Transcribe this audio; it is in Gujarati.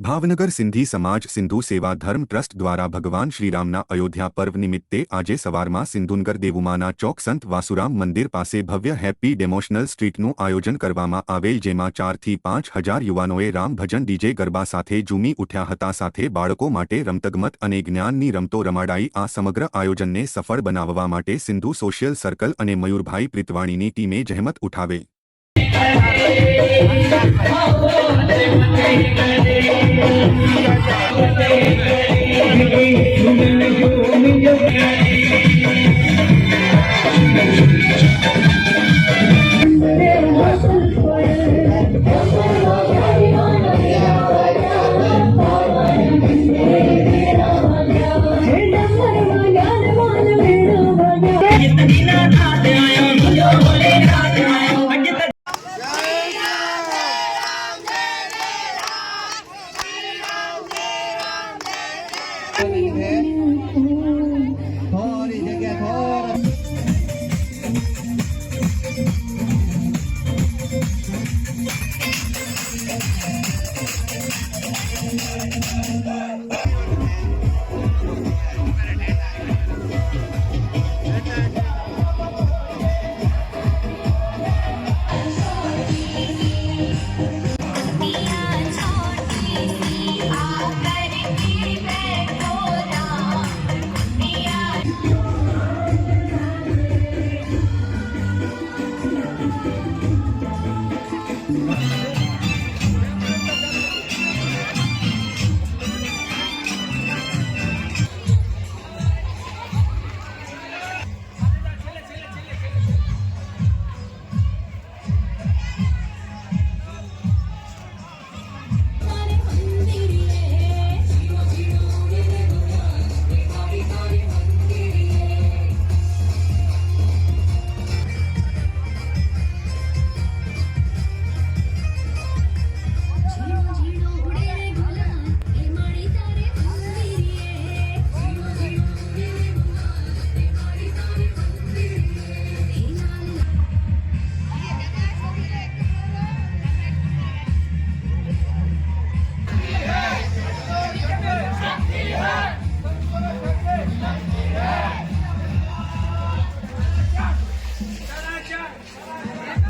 ભાવનગર સિંધી સમાજ સિંધુ સેવા ધર્મ ટ્રસ્ટ દ્વારા ભગવાન શ્રીરામના અયોધ્યા પર્વ નિમિત્તે આજે સવારમાં સિંધુનગર દેવુમાના ચોક સંત વાસુરામ મંદિર પાસે ભવ્ય હેપ્પી ડેમોશનલ સ્ટ્રીટનું આયોજન કરવામાં આવેલ, જેમાં ચારથી પાંચ હજાર યુવાનોએ રામ ભજન ડીજે ગરબા સાથે ઝૂમી ઉઠ્યા હતા. સાથે બાળકો માટે રમતગમત અને જ્ઞાનની રમતો રમાડાઈ. આ સમગ્ર આયોજનને સફળ બનાવવા માટે સિંધુ સોશિયલ સર્કલ અને મયુરભાઈ પ્રિતવાણીની ટીમે જહેમત ઉઠાવે. 네. 하나님의 벌이 되게 벌